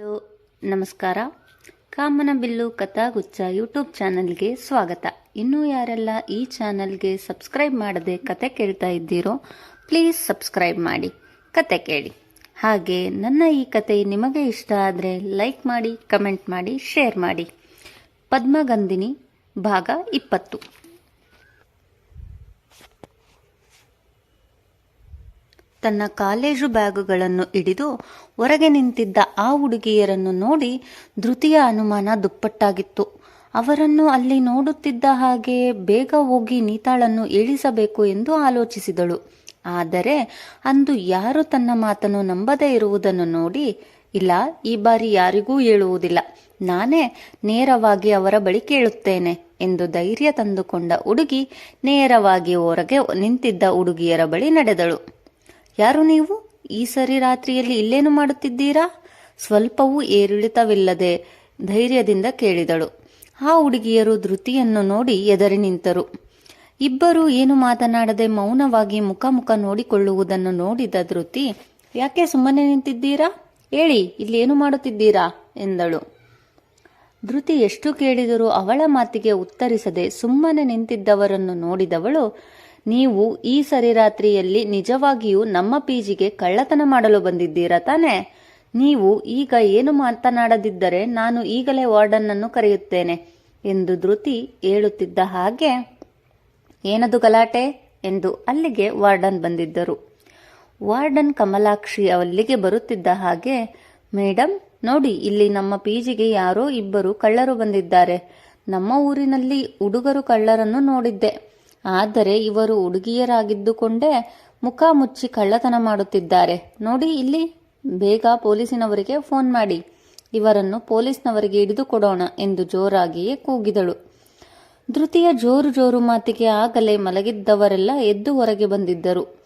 Hello ನಮಸ್ಕಾರ. ಕಾಮನ bill ಕಥಾಗುಚ್ಛ YouTube ಚಾನಲ್ಗೆ ಸ್ವಾಗತ. ಇನ್ನೂ ಯಾರೆಲ್ಲ ಈ ಚಾನಲ್ಗೆ ಸಬ್ಸ್ಕ್ರೈಬ್ ಮಾಡದೆ ಕತೆ ಕೇಳ್ತಾ ಇದ್ದೀರೋ, ಪ್ಲೀಸ್ ಸಬ್ಸ್ಕ್ರೈಬ್ ಮಾಡಿ. ಕತೆ ಕೇಳಿ. ಹಾಗೆ ನನ್ನ ಈ ಕತೆ ನಿಮಗೆ ಇಷ್ಟ ಆದರೆ ಲೈಕ್ ಮಾಡಿ, ಕಮೆಂಟ್ ಮಾಡಿ, ಶೇರ್ ಮಾಡಿ. ಪದ್ಮಗಂಧಿನಿ ಭಾಗ ಇಪ್ಪತ್ತು. ತನ್ನ ಕಾಲೇಜು ಬ್ಯಾಗುಗಳನ್ನು ಹಿಡಿದು ಹೊರಗೆ ನಿಂತಿದ್ದ ಆ ಹುಡುಗಿಯರನ್ನು ನೋಡಿ ಧೃತಿಯ ಅನುಮಾನ ದುಪ್ಪಟ್ಟಾಗಿತ್ತು. ಅವರನ್ನು ಅಲ್ಲಿ ನೋಡುತ್ತಿದ್ದ ಹಾಗೆ ಬೇಗ ಹೋಗಿ ನೀತಾಳನ್ನು ಇಳಿಸಬೇಕು ಎಂದು ಆಲೋಚಿಸಿದಳು. ಆದರೆ ಅಂದು ಯಾರು ತನ್ನ ಮಾತನ್ನು ನಂಬದೇ ಇರುವುದನ್ನು ನೋಡಿ, ಇಲ್ಲ, ಈ ಬಾರಿ ಯಾರಿಗೂ ಹೇಳುವುದಿಲ್ಲ. ನಾನೇ ನೇರವಾಗಿ ಅವರ ಬಳಿ ಕೇಳುತ್ತೇನೆ ಎಂದು ಧೈರ್ಯ ತಂದುಕೊಂಡ ಹುಡುಗಿ ನೇರವಾಗಿ ಹೊರಗೆ ನಿಂತಿದ್ದ ಹುಡುಗಿಯರ ಬಳಿ ನಡೆದಳು. ಯಾರು ನೀವು? ಈ ಸರಿ ರಾತ್ರಿಯಲ್ಲಿ ಇಲ್ಲೇನು ಮಾಡುತ್ತಿದ್ದೀರಾ? ಸ್ವಲ್ಪವೂ ಏರಿಳಿತವಿಲ್ಲದೆ ಧೈರ್ಯದಿಂದ ಕೇಳಿದಳು. ಆ ಹುಡುಗಿಯರು ಧೃತಿಯನ್ನು ನೋಡಿ ಎದರಿ ನಿಂತರು. ಇಬ್ಬರು ಏನು ಮಾತನಾಡದೆ ಮೌನವಾಗಿ ಮುಖ ಮುಖ ನೋಡಿಕೊಳ್ಳುವುದನ್ನು ನೋಡಿದ ಧೃತಿ, ಯಾಕೆ ಸುಮ್ಮನೆ ನಿಂತಿದ್ದೀರಾ? ಹೇಳಿ, ಇಲ್ಲೇನು ಮಾಡುತ್ತಿದ್ದೀರಾ? ಎಂದಳು. ಧೃತಿ ಎಷ್ಟು ಕೇಳಿದರೂ ಅವಳ ಮಾತಿಗೆ ಉತ್ತರಿಸದೆ ಸುಮ್ಮನೆ ನಿಂತಿದ್ದವರನ್ನು ನೋಡಿದವಳು ನೀವು ಈ ಸರಿ ರಾತ್ರಿಯಲ್ಲಿ ನಿಜವಾಗಿಯೂ ನಮ್ಮ ಪಿಜಿಗೆ ಕಳ್ಳತನ ಮಾಡಲು ಬಂದಿದ್ದೀರಾ ತಾನೆ? ನೀವು ಈಗ ಏನು ಮಾತನಾಡದಿದ್ದರೆ ನಾನು ಈಗಲೇ ವಾರ್ಡನ್ನನ್ನು ಕರೆಯುತ್ತೇನೆ ಎಂದು ಧೃತಿ ಹೇಳುತ್ತಿದ್ದ ಹಾಗೆ, ಏನದು ಗಲಾಟೆ? ಎಂದು ಅಲ್ಲಿಗೆ ವಾರ್ಡನ್ ಬಂದಿದ್ದರು. ವಾರ್ಡನ್ ಕಮಲಾಕ್ಷಿ ಅಲ್ಲಿಗೆ ಬರುತ್ತಿದ್ದ ಹಾಗೆ ಮೇಡಮ್ ನೋಡಿ, ಇಲ್ಲಿ ನಮ್ಮ ಪಿಜಿಗೆ ಯಾರೋ ಇಬ್ಬರು ಕಳ್ಳರು ಬಂದಿದ್ದಾರೆ. ನಮ್ಮ ಊರಿನಲ್ಲಿ ಹುಡುಗರು ಕಳ್ಳರನ್ನು ನೋಡಿದ್ದೆ. ಆದರೆ ಇವರು ಹುಡುಗಿಯರಾಗಿದ್ದುಕೊಂಡೇ ಮುಖ ಮುಚ್ಚಿ ಕಳ್ಳತನ ಮಾಡುತ್ತಿದ್ದಾರೆ. ನೋಡಿ, ಇಲ್ಲಿ ಬೇಗ ಪೊಲೀಸಿನವರಿಗೆ ಫೋನ್ ಮಾಡಿ. ಇವರನ್ನು ಪೊಲೀಸ್ನವರಿಗೆ ಹಿಡಿದು ಕೊಡೋಣ ಎಂದು ಜೋರಾಗಿಯೇ ಕೂಗಿದಳು. ಧೃತಿಯ ಜೋರು ಜೋರು ಮಾತಿಗೆ ಆಗಲೇ ಮಲಗಿದ್ದವರೆಲ್ಲ ಎದ್ದು ಹೊರಗೆ ಬಂದಿದ್ದರು.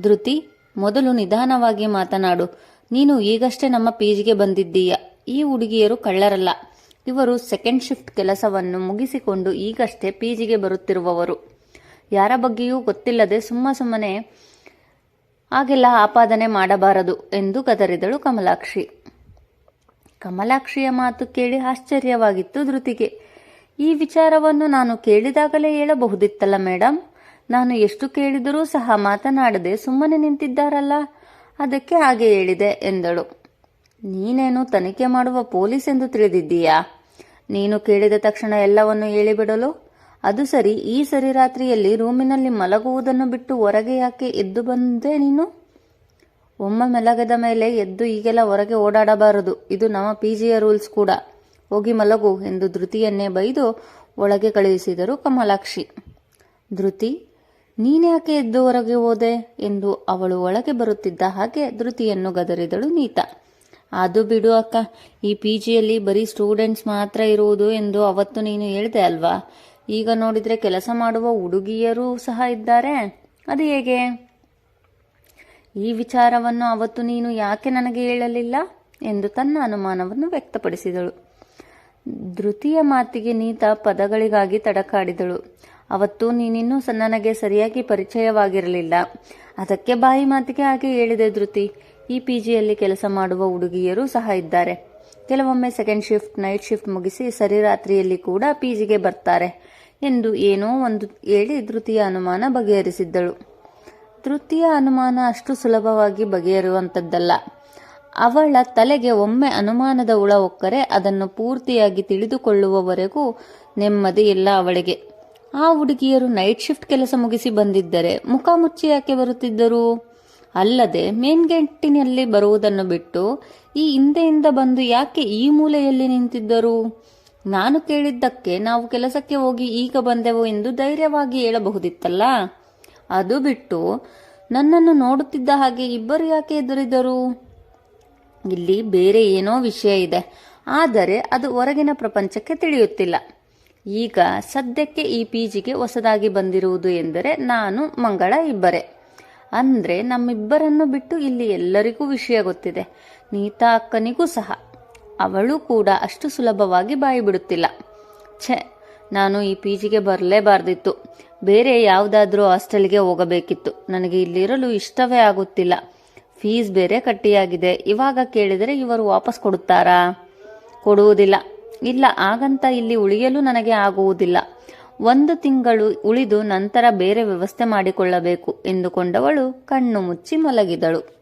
ಧೃತಿ, ಮೊದಲು ನಿಧಾನವಾಗಿ ಮಾತನಾಡು. ನೀನು ಈಗಷ್ಟೇ ನಮ್ಮ ಪೀಜಿಗೆ ಬಂದಿದ್ದೀಯ. ಈ ಹುಡುಗಿಯರು ಕಳ್ಳರಲ್ಲ. ಇವರು ಸೆಕೆಂಡ್ ಶಿಫ್ಟ್ ಕೆಲಸವನ್ನು ಮುಗಿಸಿಕೊಂಡು ಈಗಷ್ಟೇ ಪಿಜಿಗೆ ಬರುತ್ತಿರುವವರು. ಯಾರ ಬಗ್ಗೆಯೂ ಗೊತ್ತಿಲ್ಲದೆ ಸುಮ್ಮ ಸುಮ್ಮನೆ ಹಾಗೆಲ್ಲ ಆಪಾದನೆ ಮಾಡಬಾರದು ಎಂದು ಗದರಿದಳು ಕಮಲಾಕ್ಷಿ. ಕಮಲಾಕ್ಷಿಯ ಮಾತು ಕೇಳಿ ಆಶ್ಚರ್ಯವಾಗಿತ್ತು ಧೃತಿಗೆ. ಈ ವಿಚಾರವನ್ನು ನಾನು ಕೇಳಿದಾಗಲೇ ಹೇಳಬಹುದಿತ್ತಲ್ಲ ಮೇಡಮ್ ನಾನು ಎಷ್ಟು ಕೇಳಿದರೂ ಸಹ ಮಾತನಾಡದೆ ಸುಮ್ಮನೆ ನಿಂತಿದ್ದಾರಲ್ಲ. ಅದಕ್ಕೆ ಹಾಗೆ ಹೇಳಿದೆ ಎಂದಳು. ನೀನೇನು ತನಿಖೆ ಮಾಡುವ ಪೊಲೀಸ್ ಎಂದು ತಿಳಿದಿದ್ದೀಯಾ? ನೀನು ಕೇಳಿದ ತಕ್ಷಣ ಎಲ್ಲವನ್ನು ಹೇಳಿಬಿಡಲು? ಅದು ಸರಿ, ಈ ಸರಿ ರಾತ್ರಿಯಲ್ಲಿ ರೂಮಿನಲ್ಲಿ ಮಲಗುವುದನ್ನು ಬಿಟ್ಟು ಹೊರಗೆ ಯಾಕೆ ಎದ್ದು ಬಂದೆ ನೀನು? ಒಮ್ಮೆ ಮಲಗದ ಮೇಲೆ ಎದ್ದು ಈಗೆಲ್ಲ ಹೊರಗೆ ಓಡಾಡಬಾರದು. ಇದು ನಮ್ಮ ಪಿಜಿಯ ರೂಲ್ಸ್ ಕೂಡ. ಹೋಗಿ ಮಲಗು ಎಂದು ಧೃತಿಯನ್ನೇ ಬೈದು ಒಳಗೆ ಕಳುಹಿಸಿದರು ಕಮಲಾಕ್ಷಿ. ಧೃತಿ ನೀನ್ಯಾಕೆ ಎದ್ದು ಹೊರಗೆ ಹೋದೆ ಎಂದು ಅವಳು ಒಳಗೆ ಬರುತ್ತಿದ್ದ ಹಾಗೆ ಧೃತಿಯನ್ನು ಗದರಿದಳು ನೀತಾ. ಅದು ಬಿಡು ಅಕ್ಕ, ಈ ಪಿ ಜಿಯಲ್ಲಿ ಬರೀ ಸ್ಟೂಡೆಂಟ್ಸ್ ಮಾತ್ರ ಇರುವುದು ಎಂದು ಅವತ್ತು ನೀನು ಹೇಳಿದೆ ಅಲ್ವಾ? ಈಗ ನೋಡಿದರೆ ಕೆಲಸ ಮಾಡುವ ಹುಡುಗಿಯರೂ ಸಹ ಇದ್ದಾರೆ. ಅದು ಹೇಗೆ? ಈ ವಿಚಾರವನ್ನು ಅವತ್ತು ನೀನು ಯಾಕೆ ನನಗೆ ಹೇಳಲಿಲ್ಲ? ಎಂದು ತನ್ನ ಅನುಮಾನವನ್ನು ವ್ಯಕ್ತಪಡಿಸಿದಳು. ಧೃತಿಯ ಮಾತಿಗೆ ನೀತ ಪದಗಳಿಗಾಗಿ ತಡಕಾಡಿದಳು. ಅವತ್ತು ನೀನಿನ್ನೂ ನನಗೆ ಸರಿಯಾಗಿ ಪರಿಚಯವಾಗಿರಲಿಲ್ಲ. ಅದಕ್ಕೆ ಬಾಯಿ ಮಾತಿಗೆ ಹಾಗೆ ಹೇಳಿದೆ ಧೃತಿ. ಈ ಪಿ ಜಿಯಲ್ಲಿ ಕೆಲಸ ಮಾಡುವ ಹುಡುಗಿಯರು ಸಹ ಇದ್ದಾರೆ. ಕೆಲವೊಮ್ಮೆ ಸೆಕೆಂಡ್ ಶಿಫ್ಟ್ ನೈಟ್ ಶಿಫ್ಟ್ ಮುಗಿಸಿ ಸರಿ ರಾತ್ರಿಯಲ್ಲಿ ಕೂಡ ಪಿ ಜಿಗೆ ಬರ್ತಾರೆ. ಎಂದು ಏನೋ ಒಂದು ಹೇಳಿ ತೃತೀಯ ಅನುಮಾನ ಬಗೆಹರಿಸಿದ್ದಳು. ತೃತೀಯ ಅನುಮಾನ ಅಷ್ಟು ಸುಲಭವಾಗಿ ಬಗೆಹರುವಂಥದ್ದಲ್ಲ. ಅವಳ ತಲೆಗೆ ಒಮ್ಮೆ ಅನುಮಾನದ ಉಳ ಒಕ್ಕರೆ ಅದನ್ನು ಪೂರ್ತಿಯಾಗಿ ತಿಳಿದುಕೊಳ್ಳುವವರೆಗೂ ನೆಮ್ಮದಿ ಇಲ್ಲ ಅವಳಿಗೆ. ಆ ಹುಡುಗಿಯರು ನೈಟ್ ಶಿಫ್ಟ್ ಕೆಲಸ ಮುಗಿಸಿ ಬಂದಿದ್ದರೆ ಮುಖ ಮುಚ್ಚಿ ಯಾಕೆ ಬರುತ್ತಿದ್ದರು? ಅಲ್ಲದೆ ಮೇನ್ ಗೇಟಿನಲ್ಲಿ ಬರುವುದನ್ನು ಬಿಟ್ಟು ಈ ಹಿಂದೆಯಿಂದ ಬಂದು ಯಾಕೆ ಈ ಮೂಲೆಯಲ್ಲಿ ನಿಂತಿದ್ದರು? ನಾನು ಕೇಳಿದ್ದಕ್ಕೆ ನಾವು ಕೆಲಸಕ್ಕೆ ಹೋಗಿ ಈಗ ಬಂದೆವು ಎಂದು ಧೈರ್ಯವಾಗಿ ಹೇಳಬಹುದಿತ್ತಲ್ಲ? ಅದು ಬಿಟ್ಟು ನನ್ನನ್ನು ನೋಡುತ್ತಿದ್ದ ಹಾಗೆ ಇಬ್ಬರು ಯಾಕೆ ಎದುರಿದರು? ಇಲ್ಲಿ ಬೇರೆ ಏನೋ ವಿಷಯ ಇದೆ. ಆದರೆ ಅದು ಹೊರಗಿನ ಪ್ರಪಂಚಕ್ಕೆ ತಿಳಿಯುತ್ತಿಲ್ಲ. ಈಗ ಸದ್ಯಕ್ಕೆ ಈ ಪಿ ಜಿಗೆ ಹೊಸದಾಗಿ ಬಂದಿರುವುದು ಎಂದರೆ ನಾನು, ಮಂಗಳ ಇಬ್ಬರೇ. ಅಂದರೆ ನಮ್ಮಿಬ್ಬರನ್ನು ಬಿಟ್ಟು ಇಲ್ಲಿ ಎಲ್ಲರಿಗೂ ವಿಷಯ ಗೊತ್ತಿದೆ. ನೀತಾ ಅಕ್ಕನಿಗೂ ಸಹ. ಅವಳು ಕೂಡ ಅಷ್ಟು ಸುಲಭವಾಗಿ ಬಾಯಿ ಬಿಡುತ್ತಿಲ್ಲ ಛೆ, ನಾನು ಈ ಪಿ ಜಿಗೆ ಬರಲೇಬಾರ್ದಿತ್ತು. ಬೇರೆ ಯಾವುದಾದ್ರೂ ಹಾಸ್ಟೆಲ್ಗೆ ಹೋಗಬೇಕಿತ್ತು. ನನಗೆ ಇಲ್ಲಿರಲು ಇಷ್ಟವೇ ಆಗುತ್ತಿಲ್ಲ. ಫೀಸ್ ಬೇರೆ ಕಟ್ಟಿಯಾಗಿದೆ. ಇವಾಗ ಕೇಳಿದರೆ ಇವರು ವಾಪಸ್ ಕೊಡುತ್ತಾರಾ? ಕೊಡುವುದಿಲ್ಲ. ಇಲ್ಲ, ಹಾಗಂತ ಇಲ್ಲಿ ಉಳಿಯಲು ನನಗೆ ಆಗುವುದಿಲ್ಲ. ಒಂದು ತಿಂಗಳು ಉಳಿದು ನಂತರ ಬೇರೆ ವ್ಯವಸ್ಥೆ ಮಾಡಿಕೊಳ್ಳಬೇಕು ಎಂದುಕೊಂಡವಳು ಕಣ್ಣು ಮುಚ್ಚಿ ಮಲಗಿದಳು.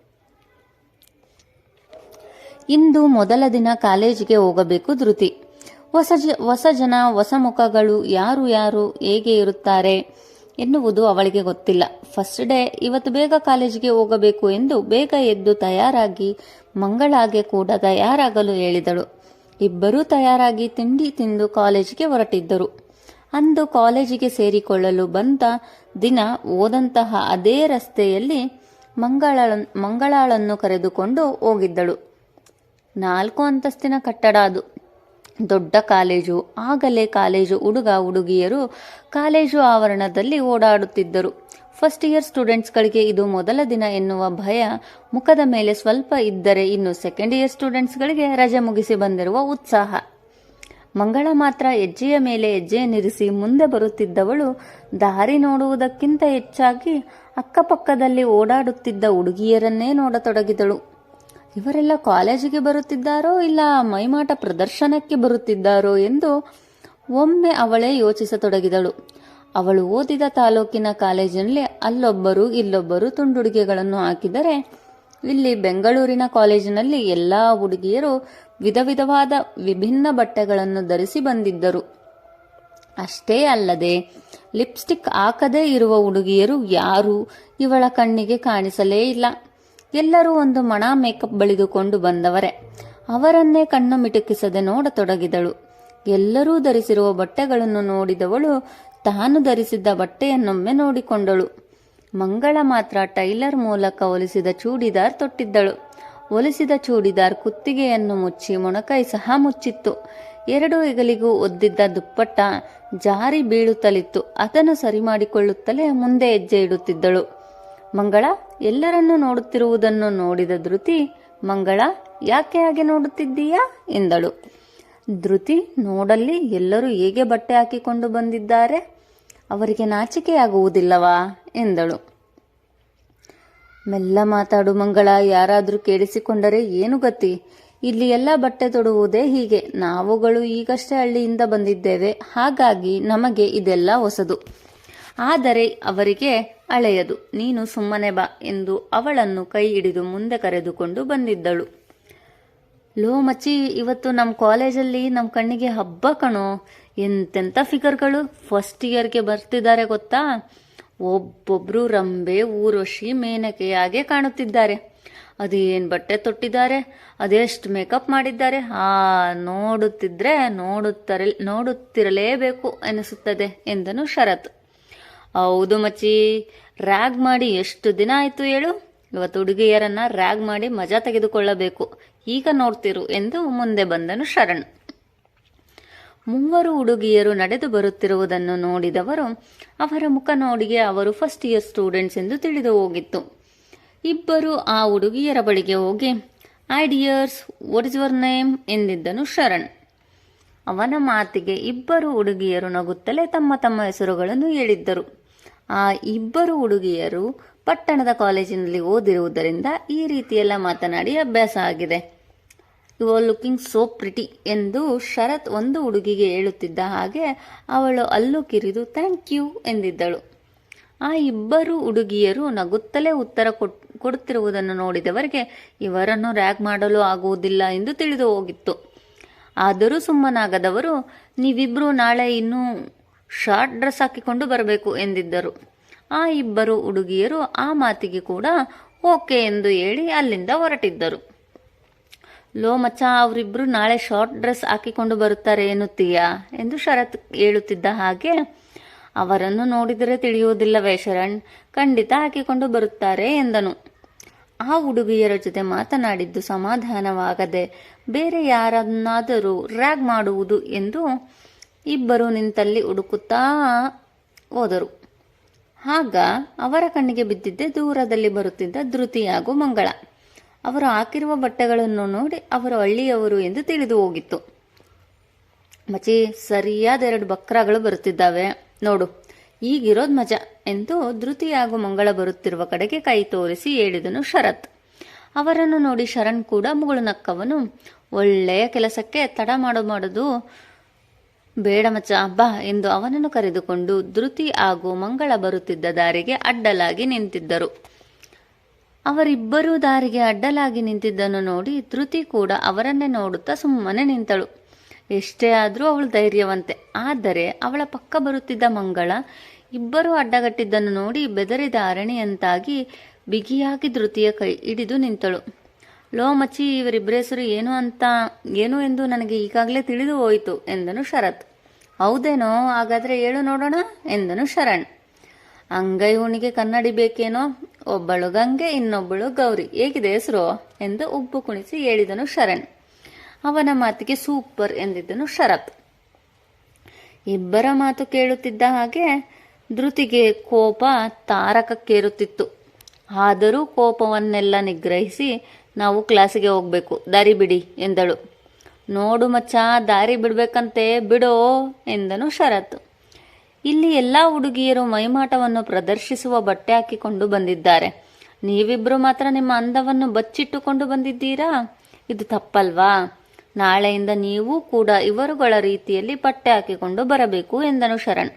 ಇಂದು ಮೊದಲ ದಿನ ಕಾಲೇಜಿಗೆ ಹೋಗಬೇಕು ಧೃತಿ. ಹೊಸ ಹೊಸ ಜನ, ಹೊಸ ಮುಖಗಳು, ಯಾರು ಯಾರು, ಹೇಗೆ ಇರುತ್ತಾರೆ ಎನ್ನುವುದು ಅವಳಿಗೆ ಗೊತ್ತಿಲ್ಲ. ಫಸ್ಟ್ ಡೇ ಇವತ್ತು ಬೇಗ ಕಾಲೇಜಿಗೆ ಹೋಗಬೇಕು ಎಂದು ಬೇಗ ಎದ್ದು ತಯಾರಾಗಿ ಮಂಗಳಾಗೆ ಕೂಡ ತಯಾರಾಗಲು ಹೇಳಿದಳು. ಇಬ್ಬರೂ ತಯಾರಾಗಿ ತಿಂಡಿ ತಿಂದು ಕಾಲೇಜಿಗೆ ಹೊರಟಿದ್ದರು. ಅಂದು ಕಾಲೇಜಿಗೆ ಸೇರಿಕೊಳ್ಳಲು ಬಂದ ದಿನ ಹೋದಂತಹ ಅದೇ ರಸ್ತೆಯಲ್ಲಿ ಮಂಗಳ ಮಂಗಳಾಳನ್ನು ಕರೆದುಕೊಂಡು ಹೋಗಿದ್ದಳು. ನಾಲ್ಕು ಅಂತಸ್ತಿನ ಕಟ್ಟಡ ಅದು. ದೊಡ್ಡ ಕಾಲೇಜು, ಆಗಲೇ ಕಾಲೇಜು ಹುಡುಗ ಹುಡುಗಿಯರು ಕಾಲೇಜು ಆವರಣದಲ್ಲಿ ಓಡಾಡುತ್ತಿದ್ದರು. ಫಸ್ಟ್ ಇಯರ್ ಸ್ಟೂಡೆಂಟ್ಸ್ಗಳಿಗೆ ಇದು ಮೊದಲ ದಿನ ಎನ್ನುವ ಭಯ ಮುಖದ ಮೇಲೆ ಸ್ವಲ್ಪ ಇದ್ದರೆ ಇನ್ನು ಸೆಕೆಂಡ್ ಇಯರ್ ಸ್ಟೂಡೆಂಟ್ಸ್ಗಳಿಗೆ ರಜೆ ಮುಗಿಸಿ ಬಂದಿರುವ ಉತ್ಸಾಹ. ಮಂಗಳ ಮಾತ್ರ ಹೆಜ್ಜೆಯ ಮೇಲೆ ಹೆಜ್ಜೆಯನ್ನಿರಿಸಿ ಮುಂದೆ ಬರುತ್ತಿದ್ದವಳು ದಾರಿ ನೋಡುವುದಕ್ಕಿಂತ ಹೆಚ್ಚಾಗಿ ಅಕ್ಕಪಕ್ಕದಲ್ಲಿ ಓಡಾಡುತ್ತಿದ್ದ ಹುಡುಗಿಯರನ್ನೇ ನೋಡತೊಡಗಿದಳು. ಇವರೆಲ್ಲ ಕಾಲೇಜಿಗೆ ಬರುತ್ತಿದ್ದಾರೋ ಇಲ್ಲ ಮೈಮಾಟ ಪ್ರದರ್ಶನಕ್ಕೆ ಬರುತ್ತಿದ್ದಾರೋ ಎಂದು ಒಮ್ಮೆ ಅವಳೇ ಯೋಚಿಸತೊಡಗಿದಳು. ಅವಳು ಓದಿದ ತಾಲೂಕಿನ ಕಾಲೇಜಿನಲ್ಲಿ ಅಲ್ಲೊಬ್ಬರು ಇಲ್ಲೊಬ್ಬರು ತುಂಡುಡುಗೆಗಳನ್ನು ಹಾಕಿದರೆ ಇಲ್ಲಿ ಬೆಂಗಳೂರಿನ ಕಾಲೇಜಿನಲ್ಲಿ ಎಲ್ಲಾ ಹುಡುಗಿಯರು ವಿಧ ವಿಧವಾದ ವಿಭಿನ್ನ ಬಟ್ಟೆಗಳನ್ನು ಧರಿಸಿ ಬಂದಿದ್ದರು. ಅಷ್ಟೇ ಅಲ್ಲದೆ ಲಿಪ್ಸ್ಟಿಕ್ ಹಾಕದೇ ಇರುವ ಹುಡುಗಿಯರು ಯಾರು ಇವಳ ಕಣ್ಣಿಗೆ ಕಾಣಿಸಲೇ ಇಲ್ಲ. ಎಲ್ಲರೂ ಒಂದು ಮಣ ಮೇಕಪ್ ಬಳಿದುಕೊಂಡು ಬಂದವರೇ. ಅವರನ್ನೇ ಕಣ್ಣು ಮಿಟುಕಿಸದೆ ನೋಡತೊಡಗಿದಳು. ಎಲ್ಲರೂ ಧರಿಸಿರುವ ಬಟ್ಟೆಗಳನ್ನು ನೋಡಿದವಳು ತಾನು ಧರಿಸಿದ್ದ ಬಟ್ಟೆಯನ್ನೊಮ್ಮೆ ನೋಡಿಕೊಂಡಳು. ಮಂಗಳ ಮಾತ್ರ ಟೈಲರ್ ಮೂಲಕ ಹೊಲಿಸಿದ ಚೂಡಿದಾರ್ ತೊಟ್ಟಿದ್ದಳು. ಹೊಲಿಸಿದ ಚೂಡಿದಾರ್ ಕುತ್ತಿಗೆಯನ್ನು ಮುಚ್ಚಿ ಮೊಣಕೈ ಸಹ ಮುಚ್ಚಿತ್ತು. ಎರಡು ಹೆಗಲಿಗೂ ಒದ್ದಿದ್ದ ದುಪ್ಪಟ್ಟ ಜಾರಿ ಬೀಳುತ್ತಲಿತ್ತು. ಅದನ್ನು ಸರಿ ಮಾಡಿಕೊಳ್ಳುತ್ತಲೇ ಮುಂದೆ ಹೆಜ್ಜೆ ಇಡುತ್ತಿದ್ದಳು. ಮಂಗಳ ಎಲ್ಲರನ್ನೂ ನೋಡುತ್ತಿರುವುದನ್ನು ನೋಡಿದ ಧೃತಿ, ಮಂಗಳ, ಯಾಕೆ ಹಾಗೆ ನೋಡುತ್ತಿದ್ದೀಯಾ? ಎಂದಳು. ಧೃತಿ, ನೋಡಲ್ಲಿ ಎಲ್ಲರೂ ಹೇಗೆ ಬಟ್ಟೆ ಹಾಕಿಕೊಂಡು ಬಂದಿದ್ದಾರೆ? ಅವರಿಗೆ ನಾಚಿಕೆಯಾಗುವುದಿಲ್ಲವಾ? ಎಂದಳು. ಮೆಲ್ಲ ಮಾತಾಡು ಮಂಗಳ, ಯಾರಾದರೂ ಕೇಳಿಸಿಕೊಂಡರೆ ಏನು ಗತಿ? ಇಲ್ಲಿ ಎಲ್ಲ ಬಟ್ಟೆ ತೊಡುವುದೇ ಹೀಗೆ. ನಾವುಗಳು ಈಗಷ್ಟೇ ಹಳ್ಳಿಯಿಂದ ಬಂದಿದ್ದೇವೆ. ಹಾಗಾಗಿ ನಮಗೆ ಇದೆಲ್ಲ ಹೊಸದು. ಆದರೆ ಅವರಿಗೆ ಹಳೆಯದು ನೀನು ಸುಮ್ಮನೆ ಬಾ ಎಂದು ಅವಳನ್ನು ಕೈ ಹಿಡಿದು ಮುಂದೆ ಕರೆದುಕೊಂಡು ಬಂದಿದ್ದಳು. ಲೋ ಮಚ್ಚಿ, ಇವತ್ತು ನಮ್ಮ ಕಾಲೇಜಲ್ಲಿ ನಮ್ಮ ಕಣ್ಣಿಗೆ ಹಬ್ಬ ಕಣೋ. ಎಂತೆಂಥ ಫಿಗರ್ಗಳು. ಫಸ್ಟ್ ಇಯರ್ಗೆ ಬರ್ತಿದ್ದಾರೆ ಗೊತ್ತಾ? ಒಬ್ಬೊಬ್ರು ರಂಬೆ, ಊರ್ವಶಿ ಮೇನಕೆಯಾಗೆ ಕಾಣುತ್ತಿದ್ದಾರೆ. ಅದೇನು ಬಟ್ಟೆ ತೊಟ್ಟಿದ್ದಾರೆ? ಅದೆಷ್ಟು ಮೇಕಪ್ ಮಾಡಿದ್ದಾರೆ? ಆ, ನೋಡುತ್ತಿದ್ರೆ ನೋಡುತ್ತರ, ನೋಡುತ್ತಿರಲೇಬೇಕು ಅನಿಸುತ್ತದೆ ಎಂದನು ಶರತ್. ಹೌದು ಮಚ್ಚಿ. ರ್ಯಾಗ್ ಮಾಡಿ ಎಷ್ಟು ದಿನ ಆಯ್ತು ಹೇಳು? ಇವತ್ತು ಹುಡುಗಿಯರನ್ನ ರ್ಯಾಗ್ ಮಾಡಿ ಮಜಾ ತೆಗೆದುಕೊಳ್ಳಬೇಕು. ಈಗ ನೋಡ್ತಿರು ಎಂದು ಮುಂದೆ ಬಂದನು ಶರಣ್. ಮೂವರು ಹುಡುಗಿಯರು ನಡೆದು ಬರುತ್ತಿರುವುದನ್ನು ನೋಡಿದವರು ಅವರ ಮುಖ ನೋಡಿಗೆ ಅವರು ಫಸ್ಟ್ ಇಯರ್ ಸ್ಟೂಡೆಂಟ್ಸ್ ಎಂದು ತಿಳಿದು ಹೋಗಿತ್ತು. ಇಬ್ಬರು ಆ ಹುಡುಗಿಯರ ಬಳಿಗೆ ಹೋಗಿ hi dears dears what is your name ಎಂದಿದ್ದನು Sharan. ಅವನ ಮಾತಿಗೆ ಇಬ್ಬರು ಹುಡುಗಿಯರು ನಗುತ್ತಲೇ ತಮ್ಮ ತಮ್ಮ ಹೆಸರುಗಳನ್ನು ಹೇಳಿದ್ದರು. ಆ ಇಬ್ಬರು ಹುಡುಗಿಯರು ಪಟ್ಟಣದ ಕಾಲೇಜಿನಲ್ಲಿ ಓದಿರುವುದರಿಂದ ಈ ರೀತಿಯೆಲ್ಲ ಮಾತನಾಡಿ ಅಭ್ಯಾಸ ಆಗಿದೆ. You are looking so pretty ಎಂದು ಶರತ್ ಒಂದು ಹುಡುಗಿಗೆ ಹೇಳುತ್ತಿದ್ದ ಹಾಗೆ ಅವಳು ಅಲ್ಲು ಕಿರಿದು ಥ್ಯಾಂಕ್ ಯು ಎಂದಿದ್ದಳು. ಆ ಇಬ್ಬರು ಹುಡುಗಿಯರು ನಗುತ್ತಲೇ ಉತ್ತರ ಕೊಡುತ್ತಿರುವುದನ್ನು ನೋಡಿದವರಿಗೆ, ಇವರನ್ನು ರ್ಯಾಗ್ ಮಾಡಲು ಆಗುವುದಿಲ್ಲ ಎಂದು ತಿಳಿದು ಹೋಗಿತ್ತು. ಆದರೂ ಸುಮ್ಮನಾಗದವರು, ನೀವಿಬ್ರು ನಾಳೆ ಇನ್ನೂ ಶಾರ್ಟ್ ಡ್ರೆಸ್ ಹಾಕಿಕೊಂಡು ಬರಬೇಕು ಎಂದಿದ್ದರು. ಆ ಇಬ್ಬರು ಹುಡುಗಿಯರು ಆ ಮಾತಿಗೆ ಕೂಡ ಓಕೆ ಎಂದು ಹೇಳಿ ಅಲ್ಲಿಂದ ಹೊರಟಿದ್ದರು. ಲೋ ಮಚ್ಚ, ಅವರಿಬ್ರು ನಾಳೆ ಶಾರ್ಟ್ ಡ್ರೆಸ್ ಹಾಕಿಕೊಂಡು ಬರುತ್ತಾರೆ ಎನ್ನುತ್ತೀಯಾ ಎಂದು ಶರತ್ ಹೇಳುತ್ತಿದ್ದ ಹಾಗೆ, ಅವರನ್ನು ನೋಡಿದರೆ ತಿಳಿಯುವುದಿಲ್ಲವೇ ಶರಣ್ ಖಂಡಿತ ಹಾಕಿಕೊಂಡು ಬರುತ್ತಾರೆ ಎಂದನು. ಆ ಹುಡುಗಿಯರ ಜೊತೆ ಮಾತನಾಡಿದ್ದು ಸಮಾಧಾನವಾಗದೆ ಬೇರೆ ಯಾರನ್ನಾದರೂ ರ್ಯಾಗ್ ಮಾಡುವುದು ಎಂದು ಇಬ್ಬರು ನಿಂತಲ್ಲಿ ಹುಡುಕುತ್ತಾ ಹೋದರು. ಆಗ ಅವರ ಕಣ್ಣಿಗೆ ಬಿದ್ದಿದ್ದೆ ದೂರದಲ್ಲಿ ಬರುತ್ತಿದ್ದ ಧೃತಿ ಹಾಗೂ ಮಂಗಳ. ಅವರು ಹಾಕಿರುವ ಬಟ್ಟೆಗಳನ್ನು ನೋಡಿ ಅವರು ಹಳ್ಳಿಯವರು ಎಂದು ತಿಳಿದು ಹೋಗಿತ್ತು. ಮಚಿ, ಸರಿಯಾದ ಎರಡು ಬಕ್ರಗಳು ಬರುತ್ತಿದ್ದಾವೆ. ನೋಡು, ಈಗಿರೋದ್ ಮಜಾ ಎಂದು ಧೃತಿ ಹಾಗೂ ಮಂಗಳ ಬರುತ್ತಿರುವ ಕಡೆಗೆ ಕೈ ತೋರಿಸಿ ಹೇಳಿದನು ಶರತ್. ಅವರನ್ನು ನೋಡಿ ಶರಣ್ ಕೂಡ ಮುಗುಳು ನಕ್ಕವನು ಒಳ್ಳೆಯ ಕೆಲಸಕ್ಕೆ ತಡ ಮಾಡೋ ಮಾಡೋದು ಬೇಡ ಮಚ್ಚ, ಬಾ ಎಂದು ಅವನನ್ನು ಕರೆದುಕೊಂಡು ಧೃತಿ ಹಾಗೂ ಮಂಗಳ ಬರುತ್ತಿದ್ದ ದಾರಿಗೆ ಅಡ್ಡಲಾಗಿ ನಿಂತಿದ್ದರು. ಅವರಿಬ್ಬರೂ ದಾರಿಗೆ ಅಡ್ಡಲಾಗಿ ನಿಂತಿದ್ದನ್ನು ನೋಡಿ ಧೃತಿ ಕೂಡ ಅವರನ್ನೇ ನೋಡುತ್ತಾ ಸುಮ್ಮನೆ ನಿಂತಳು. ಎಷ್ಟೇ ಆದರೂ ಅವಳು ಧೈರ್ಯವಂತೆ, ಆದರೆ ಅವಳ ಪಕ್ಕ ಬರುತ್ತಿದ್ದ ಮಂಗಳ ಇಬ್ಬರು ಅಡ್ಡಗಟ್ಟಿದ್ದನ್ನು ನೋಡಿ ಬೆದರಿದ ಅರಣಿಯಂತಾಗಿ ಬಿಗಿಯಾಗಿ ಧೃತಿಯ ಕೈ ಹಿಡಿದು ನಿಂತಳು. ಲೋ ಮಚ್ಚಿ ಇವರಿಬ್ಬರ ಹೆಸರು ಏನು ಅಂತ, ಏನು ಎಂದು ನನಗೆ ಈಗಾಗಲೇ ತಿಳಿದು ಹೋಯಿತು ಎಂದನು ಶರತ್. ಹೌದೇನೋ, ಹಾಗಾದರೆ ಹೇಳು ನೋಡೋಣ ಎಂದನು ಶರಣ್. ಅಂಗೈ ಹುಣಿಗೆ ಕನ್ನಡಿ ಬೇಕೇನೋ? ಒಬ್ಬಳು ಗಂಗೆ, ಇನ್ನೊಬ್ಬಳು ಗೌರಿ. ಹೇಗಿದೆ ಹೆಸರು? ಎಂದು ಉಬ್ಬು ಕುಣಿಸಿ ಹೇಳಿದನು ಶರಣ್. ಅವನ ಮಾತಿಗೆ ಸೂಪರ್ ಎಂದಿದ್ದನು ಶರತ್. ಇಬ್ಬರ ಮಾತು ಕೇಳುತ್ತಿದ್ದ ಹಾಗೆ ಧೃತಿಗೆ ಕೋಪ ತಾರಕಕ್ಕೇರುತ್ತಿತ್ತು. ಆದರೂ ಕೋಪವನ್ನೆಲ್ಲ ನಿಗ್ರಹಿಸಿ ನಾವು ಕ್ಲಾಸಿಗೆ ಹೋಗಬೇಕು. ದಾರಿ ಬಿಡಿ, ಎಂದಳು. ನೋಡು ಮಚ್ಚ, ದಾರಿ ಬಿಡಬೇಕಂತೆ ಬಿಡೋ, ಎಂದನು ಶರತ್. ಇಲ್ಲಿ ಎಲ್ಲ ಹುಡುಗಿಯರು ಮೈಮಾಟವನ್ನು ಪ್ರದರ್ಶಿಸುವ ಬಟ್ಟೆ ಹಾಕಿಕೊಂಡು ಬಂದಿದ್ದಾರೆ. ನೀವಿಬ್ಬರು ಮಾತ್ರ ನಿಮ್ಮ ಅಂದವನ್ನು ಬಚ್ಚಿಟ್ಟುಕೊಂಡು ಬಂದಿದ್ದೀರಾ? ಇದು ತಪ್ಪಲ್ವಾ? ನಾಳೆಯಿಂದ ನೀವು ಕೂಡ ಇವರುಗಳ ರೀತಿಯಲ್ಲಿ ಬಟ್ಟೆ ಹಾಕಿಕೊಂಡು ಬರಬೇಕು, ಎಂದನು ಶರಣ್.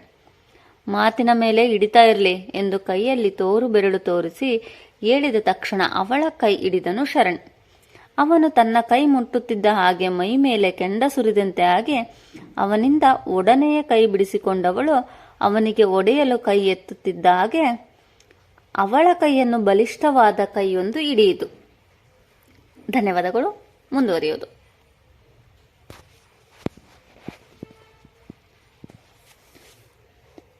ಮಾತಿನ ಮೇಲೆ ಹಿಡಿತಾ ಇರಲಿ, ಎಂದು ಕೈಯಲ್ಲಿ ತೋರು ಬೆರಳು ತೋರಿಸಿ ಹೇಳಿದ ತಕ್ಷಣ ಅವಳ ಕೈ ಹಿಡಿದನು ಶರಣ್. ಅವನು ತನ್ನ ಕೈ ಮುಟ್ಟುತ್ತಿದ್ದ ಹಾಗೆ ಮೈ ಮೇಲೆ ಕೆಂಡ ಸುರಿದಂತೆ ಹಾಗೆ ಅವನಿಂದ ಒಡನೆಯೇ ಕೈ ಬಿಡಿಸಿಕೊಂಡವಳು ಅವನಿಗೆ ಒಡೆಯಲು ಕೈ ಎತ್ತುತ್ತಿದ್ದ ಹಾಗೆ ಅವಳ ಕೈಯನ್ನು ಬಲಿಷ್ಠವಾದ ಕೈಯೊಂದು ಹಿಡಿಯಿತು. ಧನ್ಯವಾದಗಳು, ಮುಂದುವರಿಯೋದು.